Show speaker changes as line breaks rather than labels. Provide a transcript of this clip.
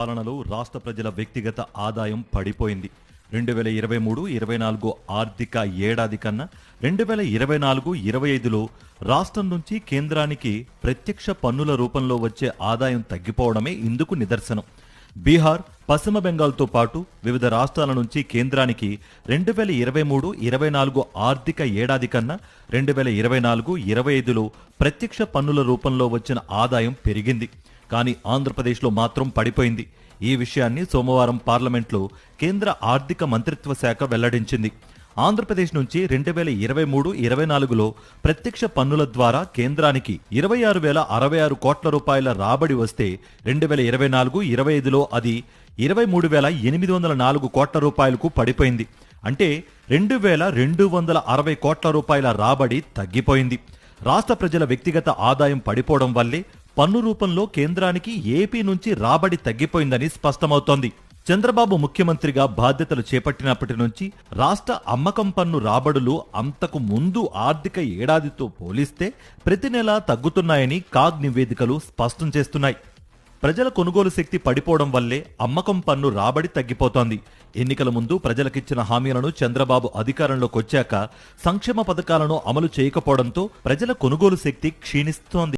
పాలనలో రాష్ట్ర ప్రజల వ్యక్తిగత ఆదాయం పడిపోయింది. రెండు వేల ఇరవై మూడు ఇరవై నాలుగు ఆర్థిక ఏడాది కన్నా రెండు వేల ఇరవై నాలుగు ఇరవై ఐదులో రాష్ట్రం నుంచి కేంద్రానికి ప్రత్యక్ష పన్నుల రూపంలో వచ్చే ఆదాయం తగ్గిపోవడమే ఇందుకు నిదర్శనం. బీహార్ పశ్చిమ బెంగాల్తో పాటు వివిధ రాష్ట్రాల నుంచి కేంద్రానికి రెండు వేల ఇరవై మూడు ఇరవై నాలుగు ఆర్థిక ఏడాది కన్నా రెండు వేల ఇరవై నాలుగు ఇరవై ఐదులో ప్రత్యక్ష పన్నుల రూపంలో వచ్చిన ఆదాయం పెరిగింది. కానీ ఆంధ్రప్రదేశ్లో మాత్రం పడిపోయింది. ఈ విషయాన్ని సోమవారం పార్లమెంట్లో కేంద్ర ఆర్థిక మంత్రిత్వ శాఖ వెల్లడించింది. ఆంధ్రప్రదేశ్ నుంచి రెండు వేల ఇరవై మూడు ఇరవై నాలుగులో ప్రత్యక్ష పన్నుల ద్వారా కేంద్రానికి ఇరవై ఆరు వేల అరవై ఆరు కోట్ల రూపాయల రాబడి వస్తే రెండు వేల ఇరవై నాలుగు ఇరవై ఐదులో అది ఇరవై మూడు వేల ఎనిమిది వందల నాలుగు కోట్ల రూపాయలకు పడిపోయింది. అంటే రెండు వేల రెండు వందల అరవై కోట్ల రూపాయల రాబడి తగ్గిపోయింది. రాష్ట్ర ప్రజల వ్యక్తిగత ఆదాయం పడిపోవడం వల్లే పన్ను రూపంలో కేంద్రానికి ఏపీ నుంచి రాబడి తగ్గిపోయిందని స్పష్టమవుతోంది. చంద్రబాబు ముఖ్యమంత్రిగా బాధ్యతలు చేపట్టినప్పటి నుంచి రాష్ట్ర అమ్మకం పన్ను రాబడులు అంతకు ముందు ఆర్థిక ఏడాదితో పోలిస్తే ప్రతి నెలా తగ్గుతున్నాయని కాగ్ నివేదికలు స్పష్టం చేస్తున్నాయి. ప్రజల కొనుగోలు శక్తి పడిపోవడం వల్లే అమ్మకం పన్ను రాబడి తగ్గిపోతోంది. ఎన్నికల ముందు ప్రజలకిచ్చిన హామీలను చంద్రబాబు అధికారంలోకి వచ్చాక సంక్షేమ పథకాలను అమలు చేయకపోవడంతో ప్రజల కొనుగోలు శక్తి క్షీణిస్తోంది.